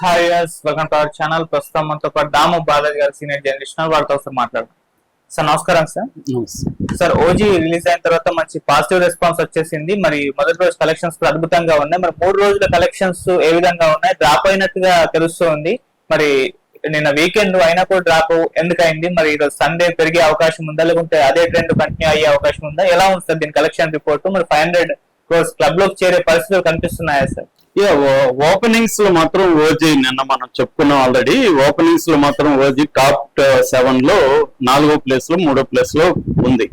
Hi yes welcome to our channel ప్రస్తుతం మనతో పాటు దాము బాలాజీ గారు సీనియర్ జర్నలిస్ట్ వారితో ఒకసారి మాట్లాడదాం. సార్ నమస్కారం సార్. సార్ ఓజీ రిలీజ్ అయిన తర్వాత మంచి పాజిటివ్ రెస్పాన్స్ వచ్చేసింది. మరి మొదటి రోజు కలెక్షన్స్ అద్భుతంగా ఉన్నాయి. మరి మూడు రోజుల కలెక్షన్స్ ఏ విధంగా ఉన్నాయి? డ్రాప్ అయినట్టుగా తెలుస్తుంది. మరి నిన్న వీకెండ్ అయినా కూడా డ్రాప్ ఎందుకైంది? మరి ఈరోజు సండే పెరిగే అవకాశం ఉందా? లేకుంటే అదే ట్రెండ్ కంటిన్యూ అయ్యే అవకాశం ఉందా? ఎలా ఉంది సార్ దీని కలెక్షన్ రిపోర్ట్ మరి ఫైవ్ హండ్రెడ్ క్రోర్స్ క్లబ్లోకి చేరే పరిస్థితులు కనిపిస్తున్నాయా సార్? ఓపెనింగ్స్లో మాత్రం ఓజీ నిన్న మనం చెప్పుకున్నాం ఆల్రెడీ ఓపెనింగ్స్లో మాత్రం ఓజీ టాప్ సెవెన్లో నాలుగో ప్లేస్లో మూడో ప్లేస్లో ఉంది.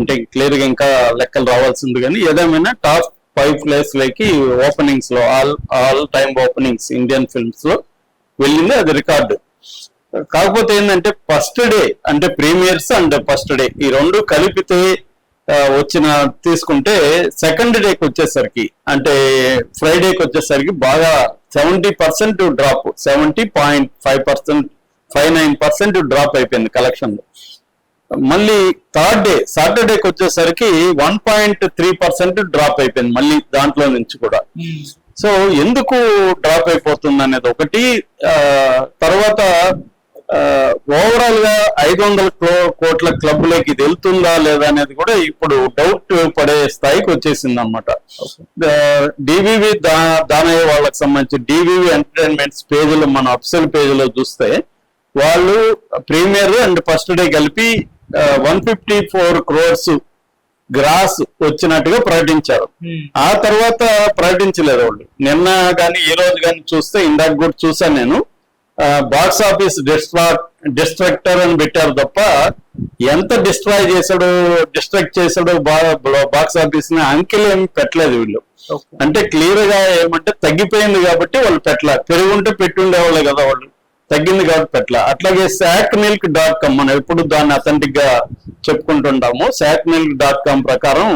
అంటే క్లియర్గా ఇంకా లెక్కలు రావాల్సి ఉంది కానీ ఏదేమైనా టాప్ ఫైవ్ ప్లేస్లోకి ఓపెనింగ్స్లో all all time openings Indian ఫిల్మ్స్లో వెళ్ళింది అది రికార్డు కాకపోతే ఏంటంటే ఫస్ట్ డే అంటే ప్రీమియర్స్ అండ్ ఫస్ట్ డే ఈ రెండు కలిపితే వచ్చిన తీసుకుంటే సెకండ్ డేకి వచ్చేసరికి అంటే ఫ్రైడేకి వచ్చేసరికి బాగా seventy percent drop seventy point five percent five nine percent drop అయిపోయింది కలెక్షన్లో. మళ్ళీ థర్డ్ డే సాటర్డేకి వచ్చేసరికి one point three percent drop అయిపోయింది మళ్ళీ దాంట్లో నుంచి కూడా. సో ఎందుకు డ్రాప్ అయిపోతుంది అనేది ఒకటి తర్వాత ఓవరాల్గా ఐదు వందల కోట్ల క్లబ్లోకి ఇది వెళ్తుందా లేదా అనేది కూడా ఇప్పుడు డౌట్ పడే స్థాయికి వచ్చేసింది అనమాట డివివి దానయ్య వాళ్ళకి సంబంధించి డివివి ఎంటర్టైన్మెంట్స్ పేజీలో మన అఫ్సల్ పేజీలో చూస్తే వాళ్ళు ప్రీమియర్ అండ్ ఫస్ట్ డే కలిపి one fifty four crores gross వచ్చినట్టుగా ప్రకటించారు. ఆ తర్వాత ప్రకటించలేదు వాళ్ళు. నిన్న కానీ ఈ రోజు కానీ చూస్తే ఇందాక కూడా చూసాను నేను. బాక్స్ ఆఫీస్ డిస్ట్రాక్ట్ డిస్ట్రక్టర్ అని పెట్టారు తప్ప ఎంత డిస్ట్రాయ్ చేశాడు డిస్ట్రాక్ట్ చేశాడు బాక్స్ ఆఫీస్ని అంకెలు ఏమి పెట్టలేదు వీళ్ళు. అంటే క్లియర్గా ఏమంటే తగ్గిపోయింది కాబట్టి వాళ్ళు పెట్టలే. పెరుగుంటే పెట్టుండేవాళ్ళు కదా వాళ్ళు. తగ్గింది కాబట్టి పెట్టలే. అట్లాగే శాక్ మిల్క్ డాట్ కామ్ మనం ఎప్పుడు దాన్ని అథెంటిక్గా చెప్పుకుంటుంటాము శాక్ మిల్క్ డాట్ కామ్ ప్రకారం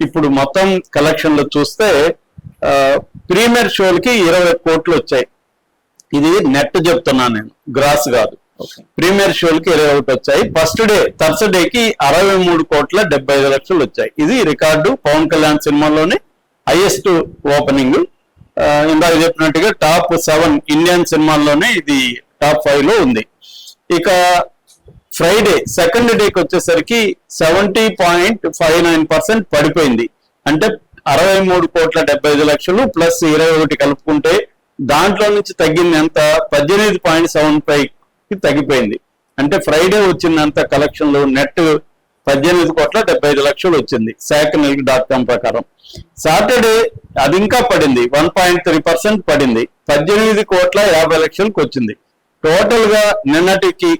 ఇప్పుడు మొత్తం కలెక్షన్లో చూస్తే ప్రీమియర్ షోలకి ఇరవై కోట్లు వచ్చాయి. ఇది నెట్ చెప్తున్నాను నేను గ్రాస్ కాదు. ప్రీమియర్ షోలకి ఇరవై ఒకటి వచ్చాయి. ఫస్ట్ డే థర్స్డే కి అరవై మూడు కోట్ల డెబ్బై ఐదు లక్షలు వచ్చాయి. ఇది రికార్డు పవన్ కళ్యాణ్ సినిమాలోనే హైయెస్ట్ ఓపెనింగ్ ఇందాక చెప్పినట్టుగా టాప్ సెవెన్ ఇండియన్ సినిమాల్లోనే ఇది టాప్ ఫైవ్లో ఉంది. ఇక ఫ్రైడే సెకండ్ డేకి వచ్చేసరికి seventy point five nine percent పడిపోయింది. అంటే అరవై మూడు కోట్ల డెబ్బై ఐదు లక్షలు ప్లస్ ఇరవై ఒకటి కలుపుకుంటే దాంట్లో నుంచి తగ్గింది ఎంత పద్దెనిమిది పాయింట్ సెవెన్ ఫైవ్కి తగ్గిపోయింది. అంటే ఫ్రైడే వచ్చిందంత కలెక్షన్లో నెట్ పద్దెనిమిది కోట్ల డెబ్బై ఐదు లక్షలు వచ్చింది మిల్క్ డాట్ కామ్ ప్రకారం. సాటర్డే అది ఇంకా పడింది వన్ పాయింట్ త్రీ పర్సెంట్ పడింది పద్దెనిమిది కోట్ల యాభై లక్షలకు వచ్చింది. టోటల్గా నిన్నటికి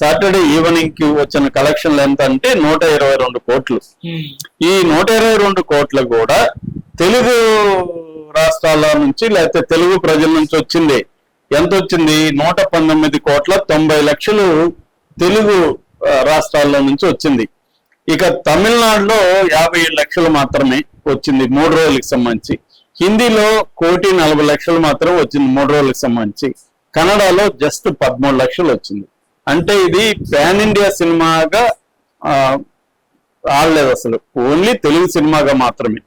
సాటర్డే ఈవినింగ్కి వచ్చిన కలెక్షన్లు ఎంత అంటే నూట ఇరవై రెండు కోట్లు. ఈ నూట ఇరవై రెండు కోట్లు కూడా తెలుగు రాష్ట్రాల నుంచి లేకపోతే తెలుగు ప్రజల నుంచి వచ్చింది. ఎంత వచ్చింది నూట పంతొమ్మిది కోట్ల తొంభై లక్షలు తెలుగు రాష్ట్రాల్లో నుంచి వచ్చింది. ఇక తమిళనాడులో యాభై ఏడు లక్షలు మాత్రమే వచ్చింది మూడు రోజులకు సంబంధించి. హిందీలో కోటి నలభై లక్షలు మాత్రం వచ్చింది మూడు రోజులకు సంబంధించి. కన్నడలో జస్ట్ పదమూడు లక్షలు వచ్చింది. అంటే ఇది పాన్ ఇండియా సినిమాగా ఆ, ఆడలేదు అసలు. ఓన్లీ తెలుగు సినిమాగా మాత్రమే.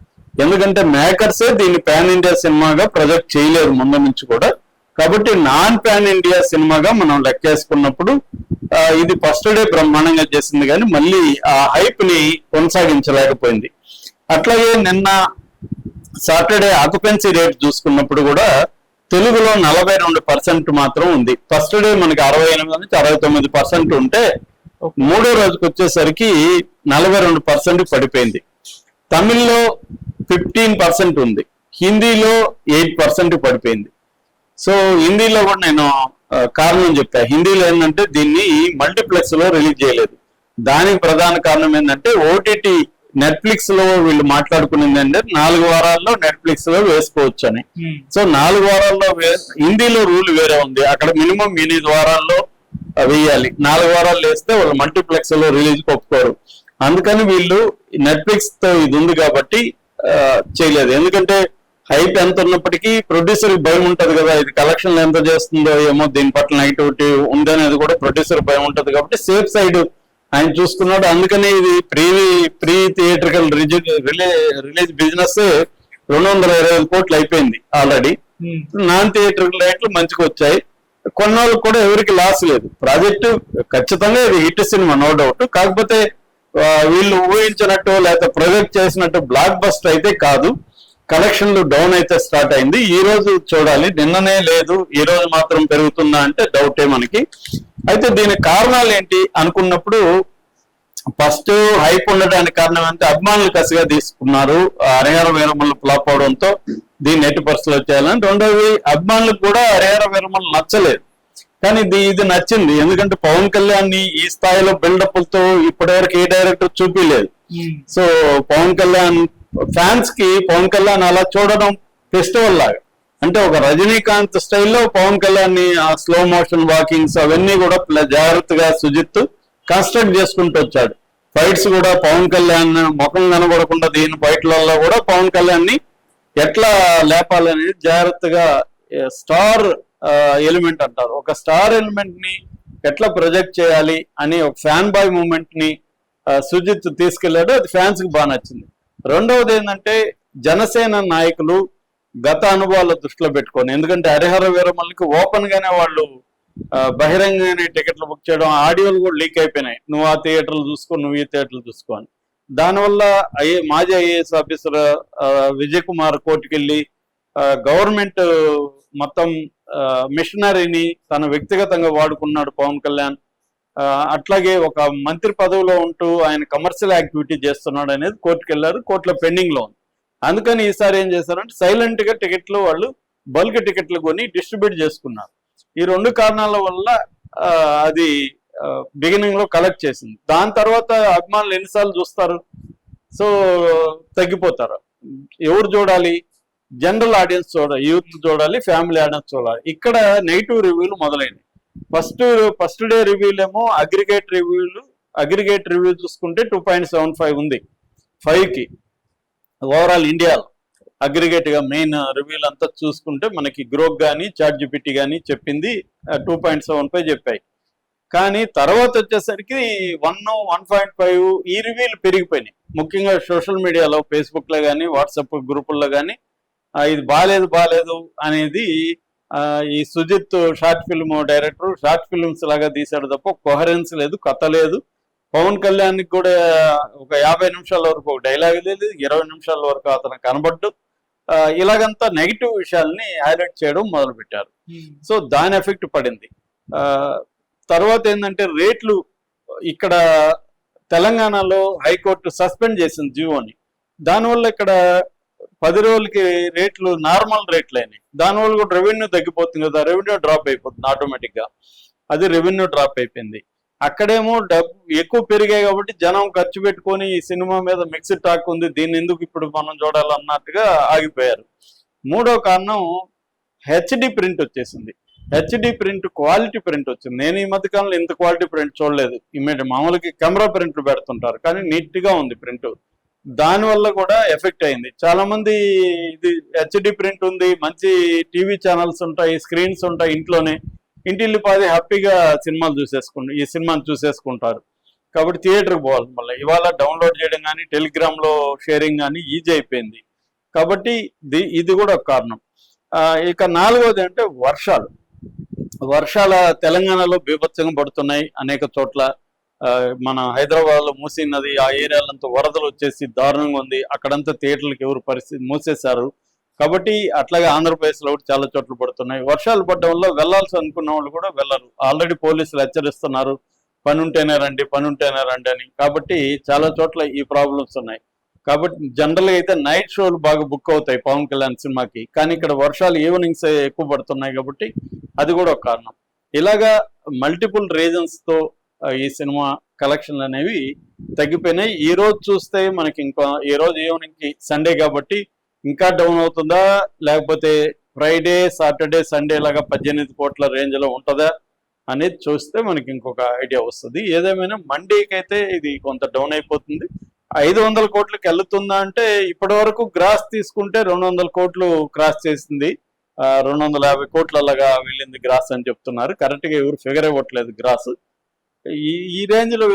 ఎందుకంటే మేకర్సే దీన్ని పాన్ ఇండియా సినిమాగా ప్రొజెక్ట్ చేయలేదు ముందు నుంచి కూడా. కాబట్టి నాన్ పాన్ ఇండియా సినిమాగా మనం లెక్కేసుకున్నప్పుడు ఇది ఫస్ట్ డే బ్రహ్మాండంగా చేసింది కానీ మళ్ళీ ఆ హైప్ని కొనసాగించలేకపోయింది. అట్లాగే నిన్న సాటర్డే ఆక్యుపెన్సీ రేట్ చూసుకున్నప్పుడు కూడా తెలుగులో నలభై రెండు పర్సెంట్ మాత్రం ఉంది. ఫస్ట్ డే మనకి అరవై ఎనిమిది నుంచి అరవై తొమ్మిది పర్సెంట్ ఉంటే మూడో రోజుకి వచ్చేసరికి నలభై రెండు పర్సెంట్ పడిపోయింది. తమిళ్ళో ఫిఫ్టీన్ పర్సెంట్ ఉంది. హిందీలో ఎయిట్ పర్సెంట్ పడిపోయింది. సో హిందీలో కూడా నేను కారణం చెప్పా హిందీలో ఏంటంటే దీన్ని మల్టీప్లెక్స్లో రిలీజ్ చేయలేదు. దానికి ప్రధాన కారణం ఏంటంటే ఓటీటీ నెట్ఫ్లిక్స్లో వీళ్ళు మాట్లాడుకునేది అంటే నాలుగు వారాల్లో నెట్ఫ్లిక్స్లో వేసుకోవచ్చు అని సో నాలుగు వారాల్లో హిందీలో రూల్ వేరే ఉంది. అక్కడ మినిమం ఎనిమిది వారాల్లో వేయాలి. నాలుగు వారాలు వేస్తే వాళ్ళు మల్టీప్లెక్స్లో రిలీజ్ ఒప్పుకోరు అందుకని వీళ్ళు నెట్ఫ్లిక్స్తో ఇది ఉంది కాబట్టి చేయలేదు. ఎందుకంటే హైప్ ఎంత ఉన్నప్పటికీ ప్రొడ్యూసర్ భయం ఉంటది కదా. ఇది కలెక్షన్ ఎంత చేస్తుందో ఏమో దీని పట్ల నెగిటివిటీ ఉందనేది కూడా ప్రొడ్యూసర్ భయం ఉంటది కాబట్టి సేఫ్ సైడ్ ఆయన చూసుకున్నాడు. అందుకని ఇది pre pre theatrical release business రెండు వందల ఇరవై ఐదు కోట్లు అయిపోయింది ఆల్రెడీ నాన్ థియేటర్ రేట్లు మంచిగా వచ్చాయి. కొన్నాళ్ళు కూడా ఎవరికి లాస్ లేదు. ప్రాజెక్టు ఖచ్చితంగా ఇది హిట్ సినిమా నో డౌట్ కాకపోతే వీళ్ళు ఊహించినట్టు లేకపోతే ప్రొజెక్ట్ చేసినట్టు బ్లాక్ బస్ట్ అయితే కాదు. కలెక్షన్లు డౌన్ అయితే స్టార్ట్ అయింది. ఈ రోజు చూడాలి. నిన్ననే లేదు. ఈ రోజు మాత్రం పెరుగుతుందా అంటే డౌటే మనకి. అయితే దీని కారణాలు ఏంటి అనుకున్నప్పుడు ఫస్ట్ హైప్ ఉండడానికి కారణం అంటే అభిమానులు కసిగా తీసుకున్నారు. హరిహర వీరమల్లు ఫ్లాప్ అవడంతో దీన్ని ఎట్టి పరిస్థితులు చేయాలని. రెండోది అభిమానులకు కూడా హరిహర వీరమల్లు నచ్చలేదు. కానీ ఇది ఇది నచ్చింది. ఎందుకంటే పవన్ కళ్యాణ్ని ఈ స్థాయిలో బిల్డప్లతో ఇప్పటివరకు ఏ డైరెక్టర్ చూపించలేదు ఉమ్, సో పవన్ కళ్యాణ్ ఫ్యాన్స్కి పవన్ కళ్యాణ్ అలా చూడడం ఫెస్టివల్ లాగా. అంటే ఒక రజనీకాంత్ స్టైల్లో పవన్ కళ్యాణ్ని ఆ స్లో మోషన్ వాకింగ్స్ అవన్నీ కూడా జాగ్రత్తగా సుజిత్ కన్స్ట్రక్ట్ చేసుకుంటూ వచ్చాడు. ఫైట్స్ కూడా పవన్ కళ్యాణ్ ముఖం కనబడకుండా దీని ఫైట్లలో కూడా పవన్ కళ్యాణ్ని ఎట్లా లేపాలనేది జాగ్రత్తగా స్టార్ ఎలిమెంట్ అంటారు. ఒక స్టార్ ఎలిమెంట్ని ఎట్లా ప్రొజెక్ట్ చేయాలి అని ఒక ఫ్యాన్ బాయ్ మూమెంట్ని సుజిత్ తీసుకెళ్ళాడు అది ఫ్యాన్స్కి బాగా నచ్చింది. రెండవది ఏంటంటే జనసేన నాయకులు గత అనుభవాల దృష్టిలో పెట్టుకొని ఎందుకంటే హరిహర వీరమల్లికి ఓపెన్ గానే వాళ్ళు బహిరంగంగానే టికెట్లు బుక్ చేయడం ఆడియోలు కూడా లీక్ అయిపోయినాయి. నువ్వు ఆ థియేటర్లు చూసుకో నువ్వు ఈ థియేటర్లు చూసుకో అని. దానివల్ల ఐఏ మాజీ ఐఏఎస్ ఆఫీసర్ విజయ్ కుమార్ కోర్టుకెళ్ళి గవర్నమెంట్ మొత్తం మిషనరీని తన వ్యక్తిగతంగా వాడుకున్నాడు పవన్ కళ్యాణ్. అట్లాగే ఒక మంత్రి పదవిలో ఉంటూ ఆయన కమర్షియల్ యాక్టివిటీ చేస్తున్నాడు అనేది కోర్టుకు వెళ్ళారు. కోర్టులో పెండింగ్లో ఉంది. అందుకని ఈసారి ఏం చేశారంటే సైలెంట్గా టికెట్లు వాళ్ళు బల్క్ టికెట్లు కొని డిస్ట్రిబ్యూట్ చేసుకున్నారు. ఈ రెండు కారణాల వల్ల అది బిగినింగ్లో కలెక్ట్ చేసింది. దాని తర్వాత అభిమానులు ఎన్నిసార్లు చూస్తారు? సో తగ్గిపోతారు. ఎవరు చూడాలి? జనరల్ ఆడియన్స్ చూడాలి యూత్ చూడాలి ఫ్యామిలీ ఆడియన్స్ చూడాలి. ఇక్కడ నెగిటివ్ రివ్యూలు మొదలైనవి. ఫస్ట్ ఫస్ట్ డే రివ్యూలు ఏమో అగ్రిగేట్ రివ్యూలు అగ్రిగేట్ రివ్యూ చూసుకుంటే టూ పాయింట్ సెవెన్ ఫైవ్ ఉంది. ఫైవ్కి ఓవరాల్ ఇండియాలో అగ్రిగేట్గా మెయిన్ రివ్యూలు అంతా చూసుకుంటే మనకి గ్రోక్ కానీ చాట్ జిపిటి కానీ చెప్పింది టూ పాయింట్ సెవెన్ ఫైవ్ చెప్పాయి. కానీ తర్వాత వచ్చేసరికి వన్ వన్ పాయింట్ ఫైవ్ ఈ రివ్యూలు పెరిగిపోయినాయి. ముఖ్యంగా సోషల్ మీడియాలో ఫేస్బుక్లో కానీ వాట్సాప్ గ్రూపుల్లో కానీ ఇది బాగాలేదు బాగాలేదు అనేది ఆ, ఈ Sujeeth short film director short films లాగా తీశాడు తప్ప కొహరెన్స్ లేదు కథ లేదు. పవన్ కళ్యాణ్ కూడా ఒక యాభై నిమిషాల వరకు ఒక డైలాగ్ లేదు ఇరవై నిమిషాల వరకు అతను కనబడ్డు. ఇలాగంతా నెగిటివ్ విషయాల్ని హైలైట్ చేయడం మొదలు పెట్టారు ఉమ్, సో దాని ఎఫెక్ట్ పడింది. ఆ, తర్వాత ఏంటంటే రేట్లు ఇక్కడ తెలంగాణలో హైకోర్టు సస్పెండ్ చేసింది జియోని దానివల్ల ఇక్కడ పది రోజులకి రేట్లు నార్మల్ రేట్లు అయినాయి. దానివల్ల కూడా రెవెన్యూ తగ్గిపోతుంది కదా రెవెన్యూ డ్రాప్ అయిపోతుంది ఆటోమేటిక్గా అది రెవెన్యూ డ్రాప్ అయిపోయింది. అక్కడేమో డబ్బు ఎక్కువ పెరిగాయి కాబట్టి జనం ఖర్చు పెట్టుకొని ఈ సినిమా మీద మిక్స్డ్ టాక్ ఉంది దీన్ని ఎందుకు ఇప్పుడు మనం చూడాలన్నట్టుగా ఆగిపోయారు. మూడో కారణం హెచ్డి ప్రింట్ వచ్చేసింది. హెచ్డి ప్రింట్ క్వాలిటీ ప్రింట్ వచ్చింది. నేను ఈ మధ్య కాలంలో ఇంత క్వాలిటీ ప్రింట్ చూడలేదు. ఇమీడియట్ మామూలుగా కెమెరా ప్రింట్లు పెడుతుంటారు కానీ నీట్గా ఉంది ప్రింట్ దానివల్ల కూడా ఎఫెక్ట్ అయింది. చాలా మంది ఇది హెచ్డి ప్రింట్ ఉంది మంచి టీవీ ఛానల్స్ ఉంటాయి స్క్రీన్స్ ఉంటాయి ఇంట్లోనే. ఇంటిల్లి పాది హ్యాపీగా సినిమాలు చూసేసుకుంటారు ఈ సినిమాని చూసేసుకుంటారు. కాబట్టి థియేటర్కి పోవాలి మళ్ళీ. ఇవాళ డౌన్లోడ్ చేయడం కానీ టెలిగ్రామ్లో షేరింగ్ కానీ ఈజీ అయిపోయింది. కాబట్టి ది- ఇది కూడా ఒక కారణం. ఇక నాలుగోది అంటే వర్షాలు. వర్షాల తెలంగాణలో బీభత్సంగా పడుతున్నాయి అనేక చోట్ల. మన హైదరాబాద్లో మూసీ నది ఆ ఏరియాలంతా వరదలు వచ్చేసి దారుణంగా ఉంది. అక్కడంతా థియేటర్లకు ఎవరు పరిస్థితి మూసేశారు. కాబట్టి అట్లాగే ఆంధ్రప్రదేశ్లో కూడా చాలా చోట్ల పడుతున్నాయి. వర్షాలు పడడం వల్ల వెళ్ళాల్సి అనుకున్న వాళ్ళు కూడా వెళ్ళరు. ఆల్రెడీ పోలీసులు హెచ్చరిస్తున్నారు. పని ఉంటేనే రండి పని ఉంటేనే రండి అని. కాబట్టి చాలా చోట్ల ఈ ప్రాబ్లమ్స్ ఉన్నాయి. కాబట్టి జనరల్గా అయితే నైట్ షోలు బాగా బుక్ అవుతాయి పవన్ కళ్యాణ్ సినిమాకి. కానీ ఇక్కడ వర్షాలు ఈవినింగ్స్ ఎక్కువ పడుతున్నాయి కాబట్టి అది కూడా ఒక కారణం. ఇలాగా మల్టిపుల్ రీజన్స్తో ఈ సినిమా కలెక్షన్లు అనేవి తగ్గిపోయినాయి. ఈ రోజు చూస్తే మనకి ఇంకా ఈ రోజు ఈవినింగ్కి సండే కాబట్టి ఇంకా డౌన్ అవుతుందా? లేకపోతే ఫ్రైడే సాటర్డే సండే లాగా పద్దెనిమిది కోట్ల రేంజ్లో ఉంటుందా అనేది చూస్తే మనకి ఇంకొక ఐడియా వస్తుంది. ఏదేమైనా మండేకి అయితే ఇది కొంత డౌన్ అయిపోతుంది. ఐదు వందల కోట్లకి వెళ్తుందా అంటే ఇప్పటి వరకు గ్రాస్ తీసుకుంటే రెండు వందల కోట్లు క్రాస్ చేసింది. రెండు వందల యాభై కోట్లలాగా వెళ్ళింది గ్రాస్ అని చెప్తున్నారు. కరెక్ట్గా ఎవరు ఫిగర్ ఇవ్వట్లేదు గ్రాస్. ఈ ఈ రేంజ్లో